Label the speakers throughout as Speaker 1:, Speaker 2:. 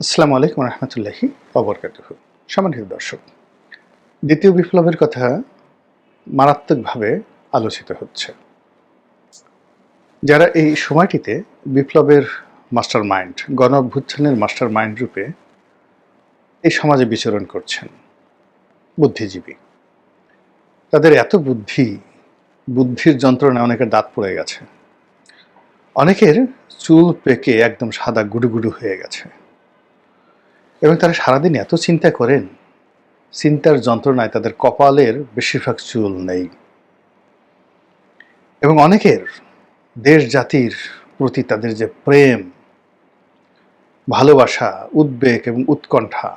Speaker 1: আসসালামু আলাইকুম রহমতুল্লাহি অবরকাতুহ সম্মানিত দর্শক, দ্বিতীয় বিপ্লবের কথা মারাত্মকভাবে আলোচিত হচ্ছে। যারা এই সময়টিতে বিপ্লবের মাস্টার মাইন্ড গণ অভ্যুত্থানের মাস্টার মাইন্ড রূপে এই সমাজে বিচরণ করছেন বুদ্ধিজীবী, তাদের এত বুদ্ধি, বুদ্ধির যন্ত্রণায় অনেকের দাঁত পড়ে গেছে। অনেকের চুল পেকে একদম সাদা গুডুগুডু হয়ে গেছে। এবং তারা সারাদিন এত চিন্তা করেন, চিন্তার যন্ত্রণায় তাদের কপালের বেশিরভাগ চুল নেই। এবং অনেকের দেশ জাতির প্রতি তাদের যে প্রেম, ভালোবাসা, উদ্বেগ এবং উৎকণ্ঠা,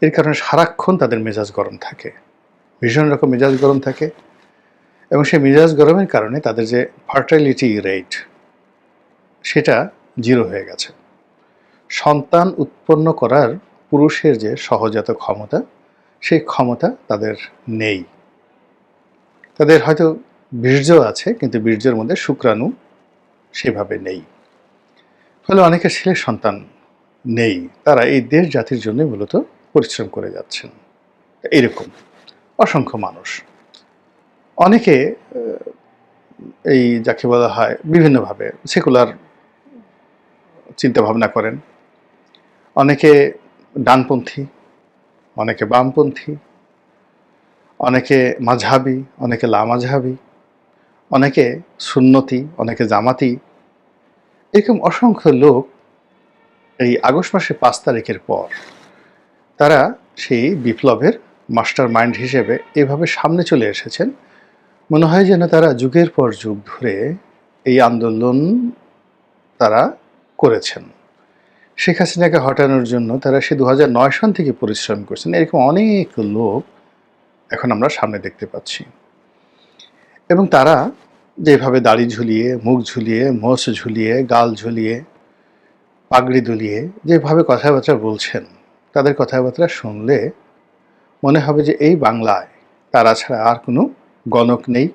Speaker 1: এর কারণে সারাক্ষণ তাদের মেজাজ গরম থাকে। ভীষণ রকম মেজাজ গরম থাকে এবং সেই মেজাজ গরমের কারণে তাদের যে ফার্টাইলিটি রেট, সেটা জিরো হয়ে গেছে। সন্তান উৎপন্ন করার পুরুষের যে সহজাত ক্ষমতা, সেই ক্ষমতা তাদের নেই। তাদের হয়তো বীর্য আছে, কিন্তু বীর্যের মধ্যে শুক্রাণু সেভাবে নেই। ফলে অনেকের ছেলে সন্তান নেই। তারা এই দেশ জাতির জন্য মূলত পরিশ্রম করে যাচ্ছেন। এইরকম অসংখ্য মানুষ। অনেকে এই যাকে বলা হয় বিভিন্নভাবে সেকুলার চিন্তাভাবনা করেন। অনেকে ডানপন্থী, অনেকে বামপন্থী, অনেকে মাঝহাবি, অনেকে লামাঝহাবি, অনেকে সুন্নতি, অনেকে জামাতি, এরকম অসংখ্য লোক এই আগস্ট মাসে পাঁচ তারিখের পর তারা সেই বিপ্লবের মাস্টার মাইন্ড হিসেবে এভাবে সামনে চলে এসেছেন। মনে হয় যেন তারা যুগের পর যুগ ধরে এই আন্দোলন তারা করেছেন। শেখ হাসিনাকে হটানোর জন্য তারা সে দু সন থেকে পরিশ্রম করছেন। এরকম অনেক লোক এখন আমরা সামনে দেখতে পাচ্ছি। এবং তারা যেভাবে দাড়ি ঝুলিয়ে, মুখ ঝুলিয়ে মোষ ঝুলিয়ে, গাল ঝুলিয়ে, পাগড়ি দুলিয়ে যেভাবে কথাবার্তা বলছেন, তাদের কথাবার্তা শুনলে মনে হবে যে এই বাংলায় তারা ছাড়া আর কোনো গণক নেই।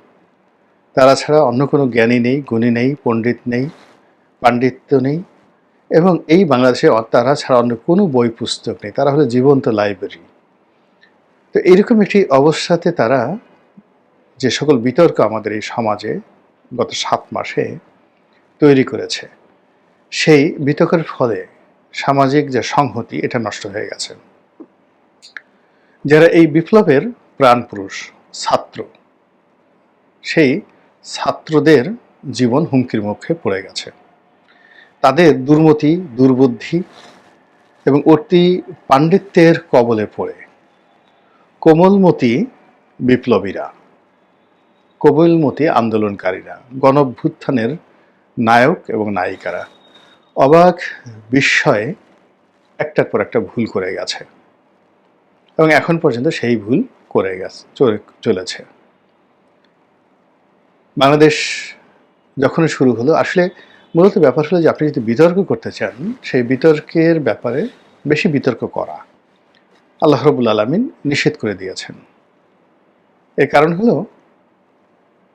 Speaker 1: তারা ছাড়া অন্য কোনো জ্ঞানী নেই, গুণী নেই, পণ্ডিত নেই, পাণ্ডিত্য নেই। এবং এই বাংলাদেশে তারা ছাড়া অন্য কোনো বই পুস্তক নেই। তারা হলো জীবন্ত লাইব্রেরি। তো এরকম একটি অবস্থাতে তারা যে সকল বিতর্ক আমাদের এই সমাজে গত সাত মাসে তৈরি করেছে, সেই বিতর্কের ফলে সামাজিক যে সংহতি, এটা নষ্ট হয়ে গেছে। যারা এই বিপ্লবের প্রাণপুরুষ ছাত্র, সেই ছাত্রদের জীবন হুমকির মুখে পড়ে গেছে। তাদের দুর্মতি, দুর্বুদ্ধি এবং অতি পাণ্ডিত্যের কবলে পড়ে। কোমলমতি বিপ্লবীরা, কোমলমতি আন্দোলনকারীরা, গণভ্যুত্থানের নায়ক এবং নায়িকারা অবাক বিস্ময়ে একটার পর একটা ভুল করে গেছে এবং এখন পর্যন্ত সেই ভুল করে গেছে চলেছে। বাংলাদেশ যখন শুরু হলো, আসলে মূলত ব্যাপার হলো যে আপনি যদি বিতর্ক করতে চান, সেই বিতর্কের ব্যাপারে বেশি বিতর্ক করা আল্লাহ রবুল আলমিন নিষেধ করে দিয়েছেন। এর কারণ হলো,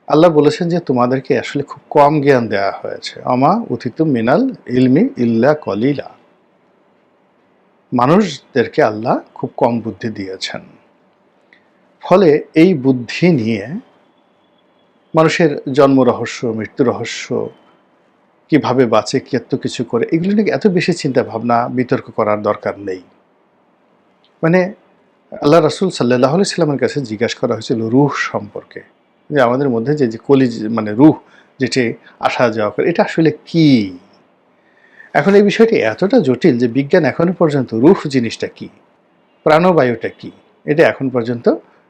Speaker 1: আল্লাহ বলেছেন যে তোমাদেরকে আসলে খুব কম জ্ঞান দেওয়া হয়েছে। অমা উথিত মিনাল ইলমি ইল্লা কলিলা। মানুষদেরকে আল্লাহ খুব কম বুদ্ধি দিয়েছেন। ফলে এই বুদ্ধি নিয়ে মানুষের জন্ম রহস্য, মৃত্যু রহস্য কীভাবে বাঁচে কি এত কিছু করে, এগুলো নিয়ে এত বেশি চিন্তা ভাবনা, বিতর্ক করার দরকার নেই। মানে আল্লাহ রসুল সাল্লাহ সাল্লামের কাছে জিজ্ঞাসা করা হয়েছিল রুহ সম্পর্কে। যে আমাদের মধ্যে যে যে কলি মানে রুহ যেটি আসা যাওয়া করে, এটা আসলে কি? এখন এই বিষয়টি এতটা জটিল যে বিজ্ঞান এখনও পর্যন্ত রুহ জিনিসটা কি? প্রাণবায়ুটা কি? এটা এখন পর্যন্ত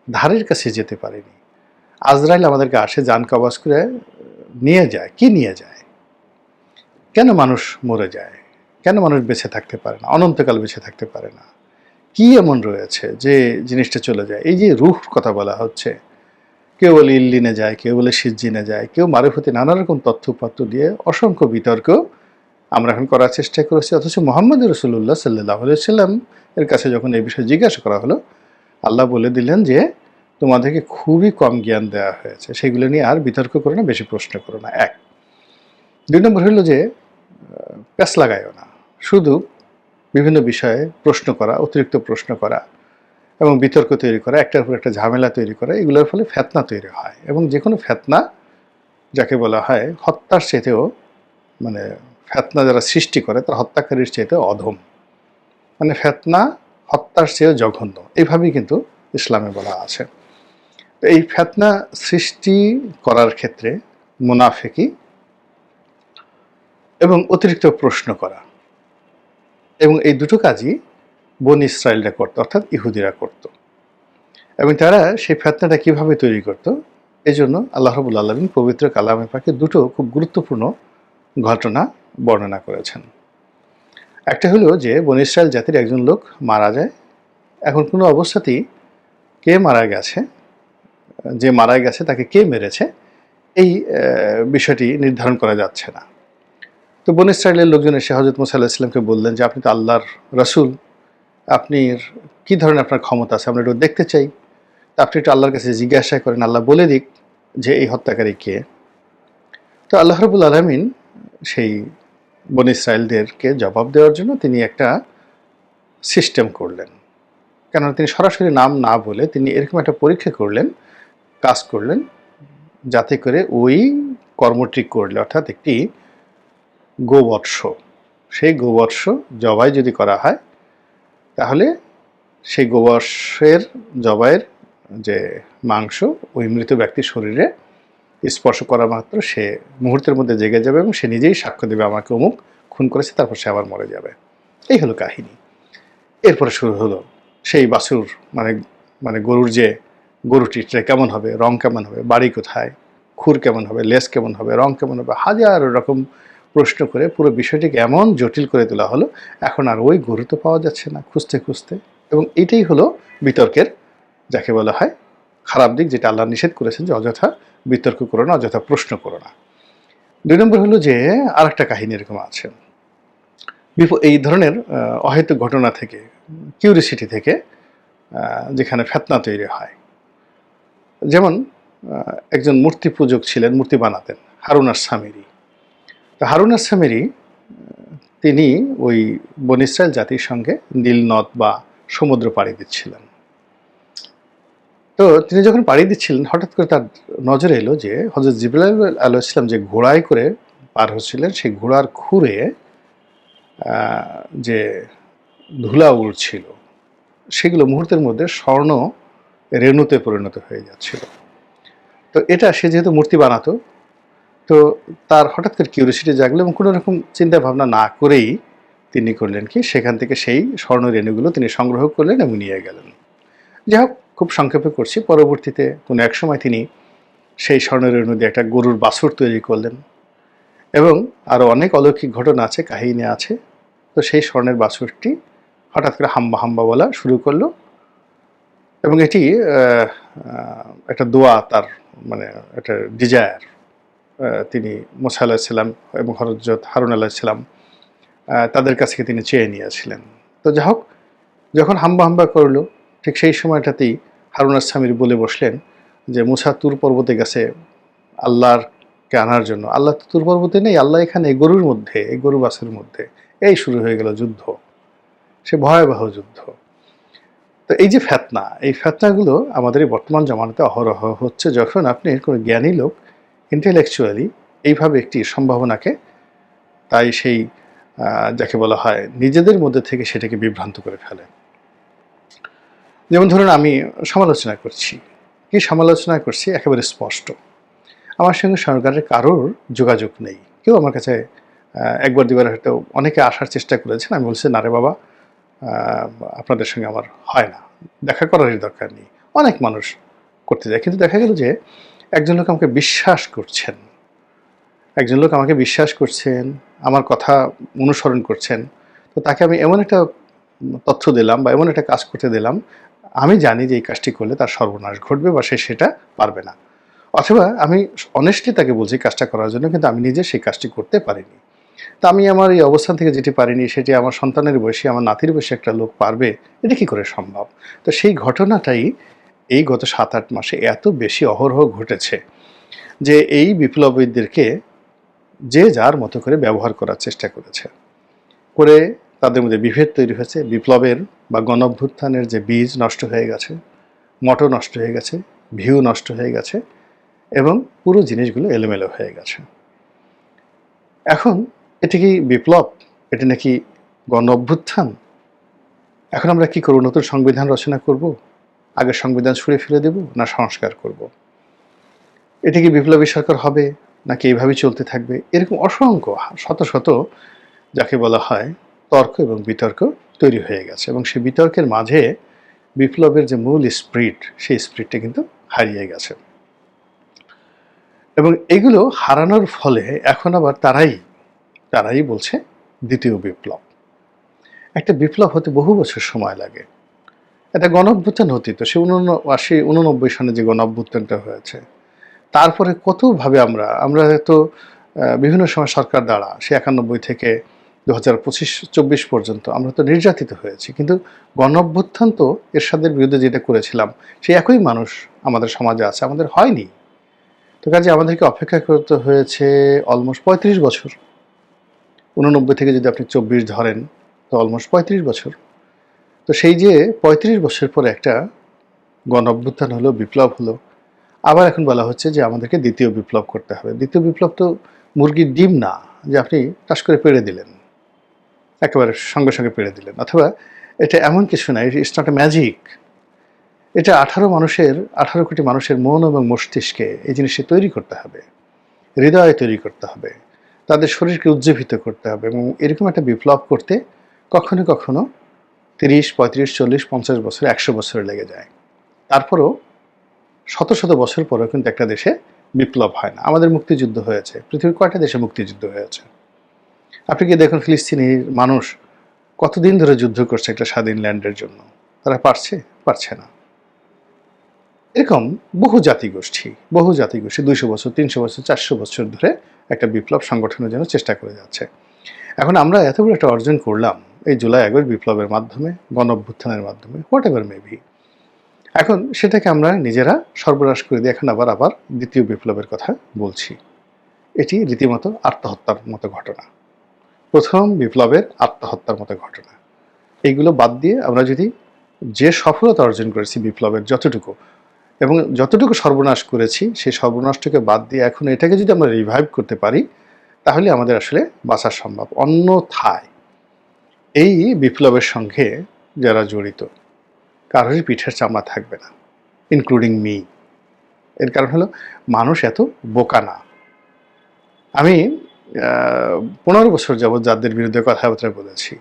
Speaker 1: ধারের কাছে যেতে পারেনি। আজরাইল আমাদেরকে আসে যান কবাস করে নিয়ে যায়। কি নিয়ে যায়? কেন মানুষ মরে যায়? কেন মানুষ বেঁচে থাকতে পারে না? অনন্তকাল বেঁচে থাকতে পারে না। কি এমন রয়েছে যে জিনিসটা চলে যায়? এই যে রুহ কথা বলা হচ্ছে, কেউ বলে ইল্লিনে যায়, কেউ বলে সিজ্জিনে যায়, কেউ মারুফতি নানা রকম তথ্যপত্র দিয়ে অসংখ্য বিতর্ক আমরা এখন করার চেষ্টা করেছি। অথচ মোহাম্মদ রসুল্লাহ সাল্লাহ সাল্লাম এর কাছে যখন এই বিষয়ে জিজ্ঞাসা করা হলো, আল্লাহ বলে দিলেন যে, তোমাদেরকে খুবই কম জ্ঞান দেওয়া হয়েছে। সেগুলো নিয়ে আর বিতর্ক করো না, বেশি প্রশ্ন করো না। এক। দুই নম্বর হলো যে প্যাস লাগায়ও না। শুধু বিভিন্ন বিষয়ে প্রশ্ন করা, অতিরিক্ত প্রশ্ন করা এবং বিতর্ক তৈরি করা, একটার পর একটা ঝামেলা তৈরি করা, এগুলোর ফলে ফেতনা তৈরি হয় এবং যে কোনো ফেতনা যাকে বলা হয়, হত্যার চেয়েতেও মানে ফেতনা যারা সৃষ্টি করে, তারা হত্যাকারীর চেয়েতেও অধম। মানে ফেতনা হত্যার চেয়েও জঘন্য। এইভাবেই কিন্তু ইসলামে বলা আছে। এই ফেতনা সৃষ্টি করার ক্ষেত্রে মুনাফেকি এবং অতিরিক্ত প্রশ্ন করা। এবং এই দুটো কাজই বন ইসরায়েলরা করতো, অর্থাৎ ইহুদিরা করত। এবং তারা সেই ফেতনাটা কীভাবে তৈরি করত এই জন্য আল্লাহ রবুল আলমিন পবিত্র কালামে পাকে দুটো খুব গুরুত্বপূর্ণ ঘটনা বর্ণনা করেছেন। একটা হলো যে, বন ইসরায়েল জাতির একজন লোক মারা যায়। এখন কোনো অবস্থাতেই কে মারা গেছে, যে মারা গেছে তাকে কে মেরেছে, এই বিষয়টি নির্ধারণ করা যাচ্ছে না। তো বন ইসরায়েলের লোকজন এসে হজরত মুসা আল্লাহ ইসলামকে বললেন যে, আপনি তো আল্লাহর রসুল। আপনি কি ধরনের আপনার ক্ষমতা আছে? আমরা একটু দেখতে চাই। তা আপনি একটু আল্লাহর কাছে জিজ্ঞাসা করেন। আল্লাহ বলে দিক যে, এই হত্যাকারী কে? তো আল্লাহ রবুল আলমিন সেই বন ইসরায়েলদেরকে জবাব দেওয়ার জন্য তিনি একটা সিস্টেম করলেন। কেননা তিনি সরাসরি নাম না বলে তিনি এরকম একটা পরীক্ষা করলেন, কাজ করলেন, যাতে করে ওই কর্মটি করলে, অর্থাৎ একটি গোবৎস। সেই গোবৎস জবাই যদি করা হয়, তাহলে সেই গোবর্ষের জবাইয়ের যে মাংস, ওই মৃত ব্যক্তির শরীরে স্পর্শ করা মাত্র সে মুহূর্তের মধ্যে জেগে যাবে এবং সে নিজেই সাক্ষ্য দেবে, আমাকে অমুক খুন করেছে, তারপর সে আবার মরে যাবে। এই হলো কাহিনী। এরপরে শুরু হলো সেই বাছুর মানে মানে গরুর যে গরুটি কেমন হবে, রং কেমন হবে, বাড়ি কোথায়, খুর কেমন হবে লেস কেমন হবে, রং কেমন হবে, হাজার রকম প্রশ্ন করে পুরো বিষয়টিকে এমন জটিল করে তোলা হলো এখন আর ওই গুরুত্ব পাওয়া যাচ্ছে না খুঁজতে খুঁজতে। এবং এটাই হলো বিতর্কের যাকে বলা হয় খারাপ দিক যেটা আল্লাহ নিষেধ করেছেন যে অযথা বিতর্ক করো না অযথা প্রশ্ন করো না। দুই নম্বর হলো যে আর একটা কাহিনী এরকম আছে। এই ধরনের আহ, অহেতুক ঘটনা থেকে কিউরিসিটি থেকে যেখানে ফেতনা তৈরি হয়। যেমন একজন মূর্তি পূজক ছিলেন মূর্তি বানাতেন হারুন আর সামিরি তো হারুন আর সামিরি তিনি ওই বন ইসরায়েল জাতির সঙ্গে নীল নদ বা সমুদ্র পাড়ি দিচ্ছিলেন। তো তিনি যখন পাড়ি দিচ্ছিলেন, হঠাৎ করে তার নজরে এলো যে হজরত জিবুল্লাহ আলু ইসলাম যে ঘোড়ায় করে পার হচ্ছিলেন, সেই ঘোড়ার খুঁড়ে যে ধুলা উড়ছিল, সেগুলো মুহূর্তের মধ্যে স্বর্ণ রেণুতে পরিণত হয়ে যাচ্ছিল। তো এটা সে যেহেতু মূর্তি বানাতো তো তার হঠাৎ করে কিউরিয়াসিটি জাগলো এবং কোনো রকম চিন্তা ভাবনা না করেই তিনি করলেন কি? সেখান থেকে সেই স্বর্ণ রেণুগুলো তিনি সংগ্রহ করলেন এবং নিয়ে গেলেন। যাই হোক, খুব সংক্ষেপে করছি। পরবর্তীতে কোনো এক সময় তিনি সেই স্বর্ণ রেণু দিয়ে একটা গরুর বাছুর তৈরি করলেন এবং আরও অনেক অলৌকিক ঘটনা আছে, কাহিনী আছে। তো সেই স্বর্ণের বাছুরটি হঠাৎ করে হাম্বা হাম্বা বলা শুরু করল এবং এটি একটা দোয়া তার মানে একটা ডিজায়ার তিনি মোসা আলাহিসাল্লাম এবং হরজত হারুন আলাহিসাল্লাম তাদের কাছ থেকে তিনি চেয়ে নিয়েছিলেন। তো যা হোক, যখন হাম্বা হাম্বা করল, ঠিক সেই সময়টাতেই হারুন আসামির বলে বসলেন যে, মুসা তুর পর্বতে গেছে আল্লাহরকে আনার জন্য? আল্লাহ তো তুর পর্বতে নেই, আল্লাহ এখানে এই গরুর মধ্যে, এই গরু বাসের মধ্যে। এই শুরু হয়ে গেল যুদ্ধ। সে ভয়াবহ যুদ্ধ। তো এই যে ফেতনা, এই ফেতনাগুলো আমাদের এই বর্তমান জমানাতে অহরহ হচ্ছে যখন আপনি কোনো জ্ঞানী লোক ইন্টেলেকচুয়ালি এইভাবে একটি সম্ভাবনাকে তাই সেই যাকে বলা হয় নিজেদের মধ্যে থেকে সেটাকে বিভ্রান্ত করে ফেলে। যেমন ধরুন আমি সমালোচনা করছি। কি সমালোচনা করছি? একেবারে স্পষ্ট। আমার সঙ্গে সরকারের কারোর যোগাযোগ নেই। কেউ আমার কাছে একবার দুবার হয়তো অনেকে আসার চেষ্টা করেছেন। আমি বলছি, না রে বাবা আপনাদের সঙ্গে আমার হয় না। দেখা করারই দরকার নেই। অনেক মানুষ করতে যায়। কিন্তু দেখা গেল যে একজন লোক আমাকে বিশ্বাস করছেন। একজন লোক আমাকে বিশ্বাস করছেন, আমার কথা অনুসরণ করছেন। তো তাকে আমি এমন একটা তথ্য দিলাম বা এমন একটা কাজ করতে দিলাম, আমি জানি যে এই কাজটি করলে তার সর্বনাশ ঘটবে বা সে সেটা পারবে না। অথবা আমি অনেস্টলি তাকে বলছি কাজটা করার জন্য, কিন্তু আমি নিজে সেই কাজটি করতে পারিনি। তা আমি আমার এই অবস্থান থেকে যেটি পারিনি, সেটি আমার সন্তানের বয়সী, আমার নাতির বয়সী একটা লোক পারবে, এটা কি করে সম্ভব? তো সেই ঘটনাটাই এই গত সাত আট মাসে এত বেশি অহরহ ঘটেছে যে এই বিপ্লবীদেরকে যে যার মতো করে ব্যবহার করার চেষ্টা করেছে। করে তাদের মধ্যে বিভেদ তৈরি হয়েছে। বিপ্লবের বা গণঅভ্যুত্থানের যে বীজ নষ্ট হয়ে গেছে মটর নষ্ট হয়ে গেছে, ভিউ নষ্ট হয়ে গেছে এবং পুরো জিনিসগুলো এলোমেলো হয়ে গেছে। এখন এটি কি বিপ্লব? এটি নাকি গণ অভ্যুত্থান এখন আমরা কি করব? নতুন সংবিধান রচনা করব? আগের সংবিধান ছুঁড়ে ফেলে দেব না সংস্কার করব? এটি কি বিপ্লবী সরকার হবে নাকি এইভাবেই চলতে থাকবে? এরকম অসংখ্য, শত শত যাকে বলা হয় তর্ক এবং বিতর্ক তৈরি হয়ে গেছে এবং সেই বিতর্কের মাঝে বিপ্লবের যে মূল স্প্রিট, সেই স্প্রিটটা কিন্তু হারিয়ে গেছে। এবং এগুলো হারানোর ফলে এখন আবার তারাই তারাই বলছে দ্বিতীয় বিপ্লব। একটা বিপ্লব হতে বহু বছর সময় লাগে। এটা গণঅভ্যুত্থান অতীত, সে উনআশি উননব্বই সনে যে গণঅভ্যুত্থানটা হয়েছে, তারপরে কতভাবে আমরা আমরা তো বিভিন্ন সময় সরকার দ্বারা, সে একানব্বই থেকে দু হাজার পঁচিশ, চব্বিশ পর্যন্ত আমরা তো নির্যাতিত হয়েছি, কিন্তু গণঅভ্যুত্থান তো এরশাদের বিরুদ্ধে যেটা করেছিলাম, সে একই মানুষ আমাদের সমাজে আছে, আমাদের হয়নি। তো কাজে আমাদেরকে অপেক্ষা করতে হয়েছে অলমোস্ট পঁয়ত্রিশ বছর। উননব্বই থেকে যদি আপনি চব্বিশ ধরেন, তো অলমোস্ট পঁয়ত্রিশ বছর। তো সেই যে পঁয়ত্রিশ বছর পরে একটা গণ অভ্যুত্থান হলো, বিপ্লব হলো, আবার এখন বলা হচ্ছে যে আমাদেরকে দ্বিতীয় বিপ্লব করতে হবে। দ্বিতীয় বিপ্লব তো মুরগির ডিম না, যে আপনি টাস করে পেড়ে দিলেন, একেবারে সঙ্গে সঙ্গে পেড়ে দিলেন, অথবা এটা এমন কিছু না ইটস নট এ ম্যাজিক এটা আঠারো মানুষের, আঠারো কোটি মানুষের মন এবং মস্তিষ্কে এই জিনিসটি তৈরি করতে হবে, হৃদয় তৈরি করতে হবে, তাদের শরীরকে উজ্জীবিত করতে হবে এবং এরকম একটা বিপ্লব করতে কখনো কখনো তিরিশ, পঁয়ত্রিশ, চল্লিশ, পঞ্চাশ বছর, একশো বছর লেগে যায়। তারপরও শত শত বছর পরেও কিন্তু একটা দেশে বিপ্লব হয় না। আমাদের মুক্তিযুদ্ধ হয়েছে। পৃথিবীর কয়টা দেশে মুক্তিযুদ্ধ হয়েছে? আপনি কি দেখুন ফিলিস্তিনির মানুষ কতদিন ধরে যুদ্ধ করছে একটা স্বাধীন ল্যান্ডের জন্য? তারা পারছে? পারছে না। এরকম বহু জাতিগোষ্ঠী বহু জাতিগোষ্ঠী দুইশো বছর, তিনশো বছর, চারশো বছর ধরে একটা বিপ্লব সংগঠনের জন্য চেষ্টা করে যাচ্ছে। এখন আমরা এত বড় একটা অর্জন করলাম এই জুলাই আগস্ট বিপ্লবের মাধ্যমে গণ অভ্যুত্থানের মাধ্যমে হোয়াট এভার মেবি এখন সেটাকে আমরা নিজেরা সর্বনাশ করে দিয়ে এখন আবার আবার দ্বিতীয় বিপ্লবের কথা বলছি। এটি রীতিমতো আত্মহত্যার মতো ঘটনা। প্রথম বিপ্লবের আত্মহত্যার মতো ঘটনা। এইগুলো বাদ দিয়ে আমরা যদি যে সফলতা অর্জন করেছি বিপ্লবের যতটুকু এবং যতটুকু সর্বনাশ করেছি, সেই সর্বনাশটাকে বাদ দিয়ে এখন এটাকে যদি আমরা রিভাইভ করতে পারি তাহলে আমাদের আসলে বাঁচা সম্ভব। অন্যথায় এই বিপ্লবের সঙ্গে যারা জড়িত, কারোরই পিঠের চামড়া থাকবে না ইনক্লুডিং মি এর কারণ হলো, মানুষ এত বোকা না। আমি পনেরো বছর যাবৎ যাদের বিরুদ্ধে কথাবার্তা বলেছি,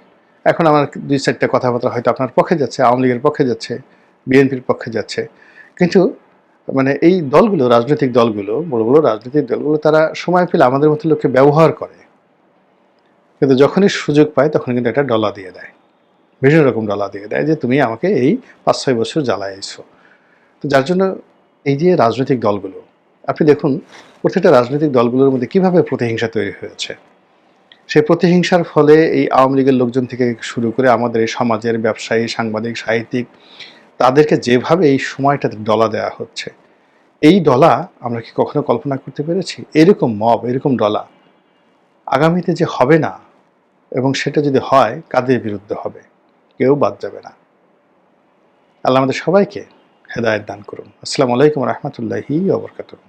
Speaker 1: এখন আমার দুই চারটা কথাবার্তা হয়তো আপনার পক্ষে যাচ্ছে, আওয়ামী লীগের পক্ষে যাচ্ছে, বিএনপির পক্ষে যাচ্ছে। কিন্তু মানে এই দলগুলো, রাজনৈতিক দলগুলো, বড় বড় রাজনৈতিক দলগুলো, তারা সময় পেলে আমাদের মতো লোককে ব্যবহার করে। কিন্তু যখনই সুযোগ পায়, তখন কিন্তু একটা ডলা দিয়ে দেয়। বিভিন্ন রকম ডলা দিয়ে দেয় যে, তুমি আমাকে এই পাঁচ ছয় বছর জ্বালাইছো। তো যার জন্য এই যে রাজনৈতিক দলগুলো, আপনি দেখুন, প্রত্যেকটা রাজনৈতিক দলগুলোর মধ্যে কীভাবে প্রতিহিংসা তৈরি হয়েছে? সেই প্রতিহিংসার ফলে এই আওয়ামী লীগের লোকজন থেকে শুরু করে আমাদের এই সমাজের ব্যবসায়ী, সাংবাদিক, সাহিত্যিক তাদেরকে যেভাবে এই সময়টাতে ডলা দেয়া হচ্ছে, এই ডলা আমরা কি কখনো কল্পনা করতে পেরেছি? এরকম মব, এরকম ডলা আগামীতে যে হবে না এবং সেটা যদি হয়, কাদের বিরুদ্ধে হবে? কেউ বাদ যাবে না। আল্লাহ আমাদের সবাইকে হেদায়ত দান করুন। আসসালামু আলাইকুম রহমতুল্লাহি ওবরকাতুহ